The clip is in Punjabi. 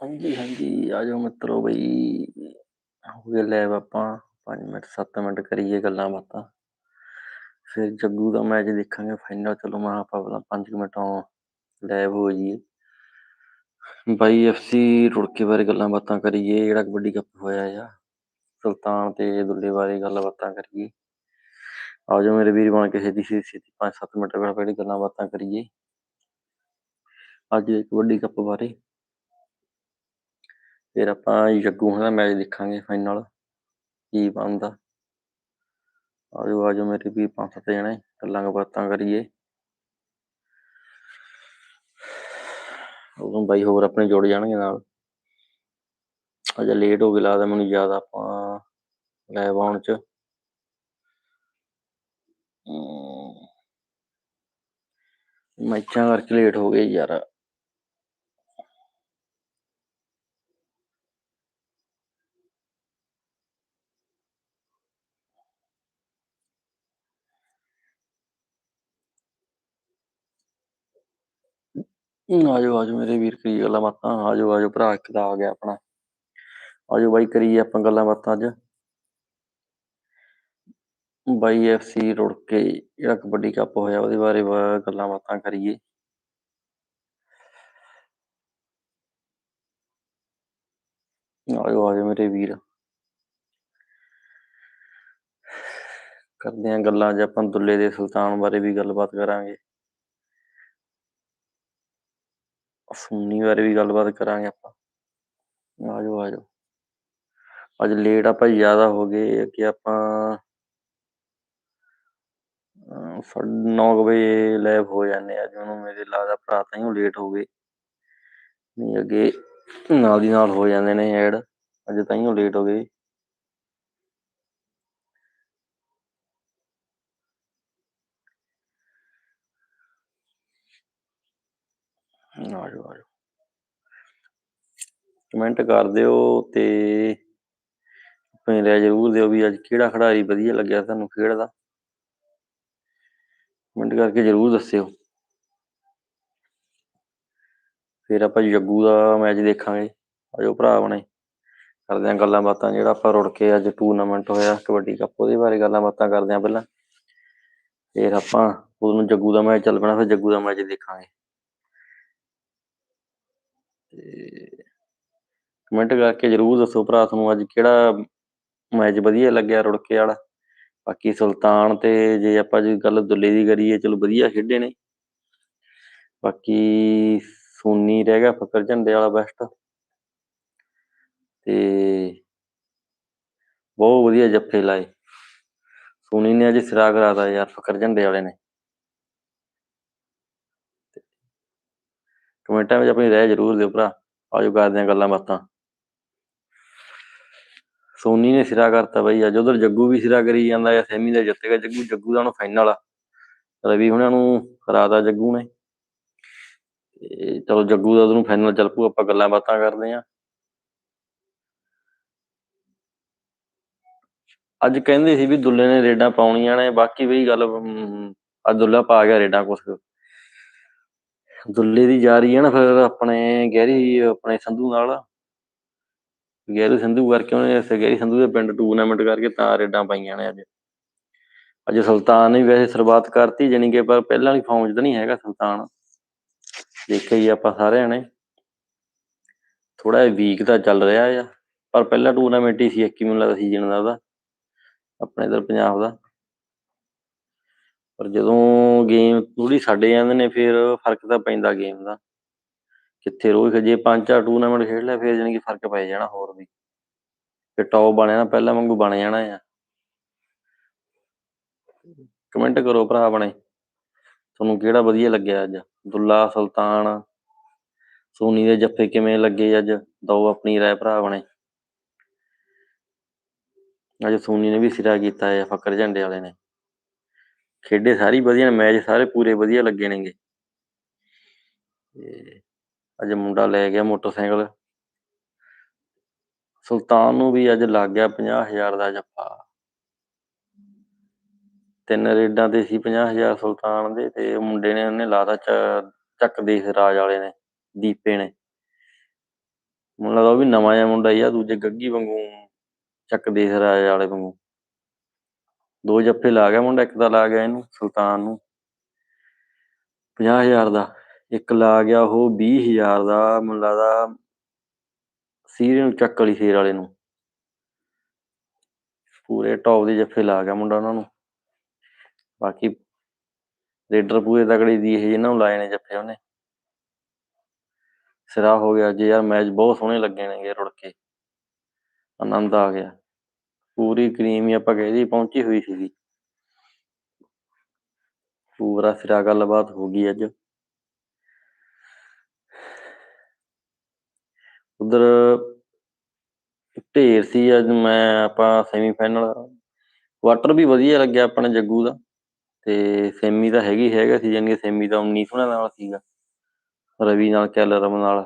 ਹਾਂਜੀ ਹਾਂਜੀ, ਆ ਜਾਓ ਮਿੱਤਰੋ ਬਈ। ਹੋ ਗਿਆ ਲੈਬ ਆਪਾਂ। 5 ਮਿੰਟ 7 ਮਿੰਟ ਕਰੀਏ ਗੱਲਾਂ ਬਾਤਾਂ। ਫਿਰ ਜੱਗੂ ਦਾ ਮੈਚ ਦੇਖਾਂਗੇ ਫਾਈਨਲ ਚਲੋ ਮੈਂ ਕਿਹਾ ਆਪਾਂ ਪਹਿਲਾਂ 5 ਮਿੰਟਾਂ ਲੈਬ ਹੋ ਜੀ ਬਾਈ ਐਫਸੀ ਰੁੜਕੇ ਬਾਰੇ ਗੱਲਾਂ ਬਾਤਾਂ ਕਰੀਏ, ਜਿਹੜਾ ਕਬੱਡੀ ਕੱਪ ਹੋਇਆ ਆ। ਸੁਲਤਾਨ ਤੇ ਦੁੱਲੇ ਬਾਰੇ ਗੱਲਾਂ ਬਾਤਾਂ ਕਰੀਏ। ਆ ਜਾਓ ਮੇਰੇ ਵੀਰ ਬਣ ਕੇ ਛੇਤੀ ਛੇਤੀ ਛੇਤੀ 5-7 ਮਿੰਟ ਪਹਿਲਾਂ ਪਹਿਲੀ ਗੱਲਾਂ ਬਾਤਾਂ ਕਰੀਏ। ਅੱਜ ਦੇ ਕਬੱਡੀ ਕੱਪ ਬਾਰੇ। ਫਿਰ ਆਪਾਂ ਜੱਗੂ ਹੋਣਾ ਮੈਚ ਦੇਖਾਂਗੇ ਫਾਈਨਲ ਕੀ ਬਣਦਾ। ਆਜੋ ਆਜੋ ਮੇਰੇ ਵੀ ਪੰਜ ਸੱਤ ਜਣੇ ਗੱਲਾਂ ਬਾਤਾਂ ਕਰੀਏ। ਉਦੋਂ ਬਾਈ ਹੋਰ ਆਪਣੇ ਜੁੜ ਜਾਣਗੇ ਨਾਲ। ਅਜੇ ਲੇਟ ਹੋ ਗਿਆ ਲੱਗਦਾ ਮੈਨੂੰ ਯਾਦ ਆਪਾਂ ਲੈਬ ਆਉਣ ਚ। ਅਮ, ਮੈਚਾਂ ਕਰਕੇ ਲੇਟ ਹੋ ਗਏ ਯਾਰ। ਆਜੋ ਆਜੋ ਮੇਰੇ ਵੀਰ ਕਰੀ ਗੱਲਾਂ ਬਾਤਾਂ ਆਜੋ ਆਜੋ ਭਰਾ ਇੱਕ ਦਾ ਆ ਗਿਆ ਆਪਣਾ ਆਜੋ ਬਾਈ ਕਰੀਏ ਆਪਾਂ ਗੱਲਾਂ ਬਾਤਾਂ ਅੱਜ ਬਾਈ ਐਫਸੀ ਰੁੜ ਕੇ ਜਿਹੜਾ ਕਬੱਡੀ ਕੱਪ ਹੋਇਆ ਉਹਦੇ ਬਾਰੇ ਵਾ- ਗੱਲਾਂ ਬਾਤਾਂ ਕਰੀਏ ਆਜੋ ਆਜੋ ਮੇਰੇ ਵੀਰ ਕਰਦੇ ਆਂ ਗੱਲਾਂ ਅੱਜ ਆਪਾਂ ਦੁੱਲੇ ਦੇ ਸੁਲਤਾਨ ਬਾਰੇ ਵੀ ਗੱਲਬਾਤ ਕਰਾਂਗੇ ਸੁੰਨੀ ਬਾਰੇ ਵੀ ਗੱਲਬਾਤ ਕਰਾਂਗੇ ਆਪਾਂ। ਆਜੋ ਆਜੋ। ਅੱਜ ਲੇਟ ਆਪਾਂ ਜ਼ਿਆਦਾ ਹੋ ਗਏ ਕਿ ਆਪਾਂ ਅਹ ਨੌ ਕੁ ਵਜੇ ਲੈਬ ਹੋ ਜਾਂਦੇ ਅੱਜ ਉਹਨੂੰ ਮੇਰੇ ਲੱਗਦਾ ਭਰਾ ਤਾਂ ਹੀ ਲੇਟ ਹੋ ਗਏ। ਨਹੀਂ, ਅੱਗੇ ਨਾਲ ਦੀ ਨਾਲ ਹੋ ਜਾਂਦੇ ਨੇ ਐਡ ਅੱਜ ਤਾਂ ਹੀ ਲੇਟ ਹੋ ਗਏ। ਆਜੋ ਆਜੋ। ਕਮੈਂਟ ਕਰ ਦਿਓ ਤੇ ਆਪਣੇ ਰਾਏ ਜ਼ਰੂਰ ਦਿਓ ਵੀ ਅੱਜ ਕਿਹੜਾ ਖਿਡਾਰੀ ਵਧੀਆ ਲੱਗਿਆ ਤੁਹਾਨੂੰ ਖੇਡਦਾ ਕਮੈਂਟ ਕਰਕੇ ਜ਼ਰੂਰ ਦੱਸਿਓ। ਫਿਰ ਆਪਾਂ ਜੱਗੂ ਦਾ ਮੈਚ ਦੇਖਾਂਗੇ। ਆਜੋ ਭਰਾ ਬਣੇ ਕਰਦੇ ਆਂ ਗੱਲਾਂ ਬਾਤਾਂ ਜਿਹੜਾ ਆਪਾਂ ਰੁੜ ਕੇ ਅੱਜ ਟੂਰਨਾਮੈਂਟ ਹੋਇਆ ਕਬੱਡੀ ਕੱਪ, ਉਹਦੇ ਬਾਰੇ ਗੱਲਾਂ ਬਾਤਾਂ ਕਰਦੇ ਆਂ ਪਹਿਲਾਂ। ਫਿਰ ਆਪਾਂ ਉਹਨੂੰ ਜੱਗੂ ਦਾ ਮੈਚ ਚੱਲ ਪੈਣਾ, ਫਿਰ ਜੱਗੂ ਦਾ ਮੈਚ ਦੇਖਾਂਗੇ। ਕਮੈਂਟ ਕਰਕੇ ਜਰੂਰ ਦੱਸੋ ਭਰਾ ਤੁਹਾਨੂੰ ਅੱਜ ਕਿਹੜਾ ਮੈਚ ਵਧੀਆ ਲੱਗਿਆ ਰੁੜਕੇ ਵਾਲਾ? ਬਾਕੀ ਸੁਲਤਾਨ ਤੇ ਜੇ ਆਪਾਂ ਜੇ ਗੱਲ ਦੁੱਲੇ ਦੀ ਕਰੀਏ, ਚਲੋ ਵਧੀਆ ਖੇਡੇ ਨੇ। ਬਾਕੀ ਸੋਨੀ ਰਹਿ ਗਿਆ ਫਕਰ ਝੰਡੇ ਵਾਲਾ ਬੈਸਟ ਤੇ ਬਹੁਤ ਵਧੀਆ ਜੱਫੇ ਲਾਏ। ਸੋਨੀ ਨੇ ਅੱਜ ਸਿਰਾ ਕਰਾਤਾ ਯਾਰ ਫਕਰ ਝੰਡੇ ਵਾਲੇ ਨੇ। ਕਮੈਂਟਾਂ ਵਿੱਚ ਆਪਣੀ ਰਾਏ ਜ਼ਰੂਰ ਦਿਓ ਭਰਾ। ਆਜੋ ਕਰਦੇ ਆਂ ਗੱਲਾਂ ਬਾਤਾਂ। ਸੋਨੀ ਨੇ ਸਿਰਾ ਕਰਤਾ ਬਈ, ਅੱਜ ਉਧਰ ਜੱਗੂ ਵੀ ਸਿਰਾ ਕਰੀ ਜਾਂਦਾ ਹੈ ਸੈਮੀ ਦਾ ਜਿੱਤੇਗਾ। ਜੱਗੂ ਜੱਗੂ ਦਾ ਹੁਣ ਫਾਈਨਲ ਆ। ਰਵੀ ਹੁਣਾਂ ਨੂੰ ਹਰਾਤਾ ਜੱਗੂ ਨੇ। ਤੇ ਚਲੋ ਜੱਗੂ ਦਾ ਉਹਨੂੰ ਫਾਈਨਲ ਚੱਲ ਪੂ ਆਪਾਂ ਗੱਲਾਂ ਬਾਤਾਂ ਕਰਦੇ ਆਂ। ਅੱਜ ਕਹਿੰਦੇ ਸੀ ਵੀ ਦੁੱਲੇ ਨੇ ਰੇਡਾਂ ਪਾਉਣੀਆਂ ਨੇ, ਬਾਕੀ ਬਈ ਗੱਲ ਅੱਜ ਦੁੱਲਾ ਪਾ ਗਿਆ ਰੇਡਾਂ ਕੁਛ। ਦੁੱਲੇ ਦੀ ਜਾ ਰਹੀ ਹੈ ਨਾ ਫਿਰ ਆਪਣੇ ਗਹਿਰੀ, ਆਪਣੇ ਸੰਧੂ ਨਾਲ। ਗਹਿਰੀ ਸੰਧੂ ਕਰਕੇ ਉਹਨੇ ਇਸੇ ਗਹਿਰੀ ਸੰਧੂ ਦੇ ਪਿੰਡ ਟੂਰਨਾਮੈਂਟ ਕਰਕੇ ਤਾਂ ਰੇਡਾਂ ਪਾਈਆਂ ਨੇ ਅੱਜ। ਅੱਜ ਸੁਲਤਾਨ ਨੇ ਵੈਸੇ ਸ਼ੁਰੂਆਤ ਕਰਤੀ, ਜਾਣੀ ਕਿ ਪਰ ਪਹਿਲਾਂ ਵਾਲੀ ਫੌਮ 'ਚ ਤਾਂ ਨਹੀਂ ਹੈਗਾ ਸੁਲਤਾਨ। ਦੇਖਿਆ ਹੀ ਆਪਾਂ ਸਾਰਿਆਂ ਨੇ। ਥੋੜਾ ਜਿਹਾ ਵੀਕ ਤਾਂ ਚੱਲ ਰਿਹਾ ਆ, ਪਰ ਪਹਿਲਾ ਟੂਰਨਾਮੈਂਟ ਹੀ ਸੀ ਇੱਕ ਹੀ, ਮੈਨੂੰ ਲੱਗਦਾ ਸੀਜ਼ਨ ਦਾ ਉਹਦਾ, ਆਪਣੇ ਇਧਰ ਪੰਜਾਬ ਦਾ। ਪਰ ਜਦੋਂ ਗੇਮ ਥੋੜੀ ਸਾਡੇ ਜਾਂਦੇ ਨੇ, ਫਿਰ ਫ਼ਰਕ ਤਾਂ ਪੈਂਦਾ ਗੇਮ ਦਾ। ਕਿੱਥੇ ਰੋਜ਼ ਜੇ ਪੰਜ ਚਾਰ ਟੂਰਨਾਮੈਂਟ ਖੇਡ ਲਿਆ, ਫਿਰ ਜਾਣੀ ਕਿ ਫ਼ਰਕ ਪੈ ਜਾਣਾ ਹੋਰ ਵੀ। ਫਿਰ ਟੌਪ ਬਣਿਆ ਨਾ ਪਹਿਲਾਂ ਵਾਂਗੂ ਬਣ ਜਾਣਾ ਆ। ਕਮੈਂਟ ਕਰੋ ਭਰਾ ਆਪਣੇ। ਤੁਹਾਨੂੰ ਕਿਹੜਾ ਵਧੀਆ ਲੱਗਿਆ ਅੱਜ? ਦੁੱਲਾ, ਸੁਲਤਾਨ, ਸੋਨੀ ਦੇ ਜੱਫੇ ਕਿਵੇਂ ਲੱਗੇ ਅੱਜ? ਦੋ ਆਪਣੀ ਰਾਏ ਭਰਾ ਬਣੇ ਅੱਜ ਸੋਨੀ ਨੇ ਵੀ ਸਿਰਾ ਕੀਤਾ ਹੈ ਫੱਕਰ ਝੰਡੇ ਵਾਲੇ ਨੇ। ਖੇਡੇ ਸਾਰੀ ਵਧੀਆ ਨੇ, ਮੈਚ ਸਾਰੇ ਪੂਰੇ ਵਧੀਆ ਲੱਗੇ ਨੇਗੇ। ਤੇ ਅੱਜ ਮੁੰਡਾ ਲੈ ਗਿਆ ਮੋਟਰਸਾਈਕਲ। ਸੁਲਤਾਨ ਨੂੰ ਵੀ ਅੱਜ ਲੱਗ ਗਿਆ 50000 ਦਾ ਜੱਫਾ। ਤਿੰਨ ਰੇਡਾਂ ਤੇ ਸੀ 50000 ਸੁਲਤਾਨ ਦੇ ਤੇ ਮੁੰਡੇ ਨੇ ਉਹਨੇ ਲਾਤਾ ਚ- ਚੱਕ ਦੇ ਰਾਜ ਵਾਲੇ ਨੇ, ਦੀਪੇ ਨੇ। ਮੈਨੂੰ ਲੱਗਦਾ ਉਹ ਵੀ ਨਵਾਂ ਜਿਹਾ ਮੁੰਡਾ ਹੀ ਆ, ਦੂਜੇ ਗੱਗੀ ਵਾਂਗੂ ਚੱਕ ਦੇਖ ਰਾਜ ਵਾਲੇ ਵਾਂਗੂ। ਦੋ ਜੱਫੇ ਲਾ ਗਿਆ ਮੁੰਡਾ, ਇੱਕ ਦਾ ਲਾ ਗਿਆ ਇਹਨੂੰ, ਸੁਲਤਾਨ ਨੂੰ। ਪੰਜਾਹ ਹਜ਼ਾਰ ਦਾ, ਇੱਕ ਲਾ ਗਿਆ ਉਹ, ਵੀਹ ਹਜ਼ਾਰ ਦਾ, ਮੁੰਡਾ ਲੱਗਦਾ ਸੀਰੇ ਨੂੰ ਚੱਕ ਵਾਲੀ ਸ਼ੇਰ ਵਾਲੇ ਨੂੰ। ਪੂਰੇ ਟੌਪ ਦੇ ਜੱਫੇ ਲਾ ਗਿਆ ਮੁੰਡਾ ਉਹਨਾਂ ਨੂੰ। ਬਾਕੀ ਰੇਡਰ ਪੂਰੇ ਤਕੜੀ ਦੀ ਇਹ ਇਹਨਾਂ ਨੂੰ ਲਾਏ ਨੇ ਜੱਫੇ ਉਹਨੇ। ਸਿਰਾ ਹੋ ਗਿਆ ਜੇ ਯਾਰ, ਮੈਚ ਬਹੁਤ ਸੋਹਣੇ ਲੱਗੇ ਨੇਗੇ ਰੁੜ ਕੇ। ਆਨੰਦ ਆ ਗਿਆ। ਪੂਰੀ ਕਰੀਮ ਹੀ ਆਪਾਂ ਕਹਿ ਦੀ ਪਹੁੰਚੀ ਹੋਈ ਸੀਗੀ। ਪੂਰਾ ਸਿਰਾ ਗੱਲਬਾਤ ਹੋ ਗਈ ਅੱਜ। ਉਧਰ ਢੇਰ ਸੀ ਅੱਜ ਮੈਂ, ਆਪਾਂ ਸੈਮੀਫਾਈਨਲ ਕੁਆਟਰ ਵੀ ਵਧੀਆ ਲੱਗਿਆ ਆਪਣੇ ਜੱਗੂ ਦਾ। ਤੇ ਸੈਮੀ ਤਾਂ ਹੈਗੀ, ਹੈਗਾ ਸੀ ਜਾਨੀ ਕਿ ਦਾ ਤਾਂ 1900 ਨਾਲ ਸੀਗਾ। ਰਵੀ ਨਾਲ ਕੈਲਰਮ ਨਾਲ।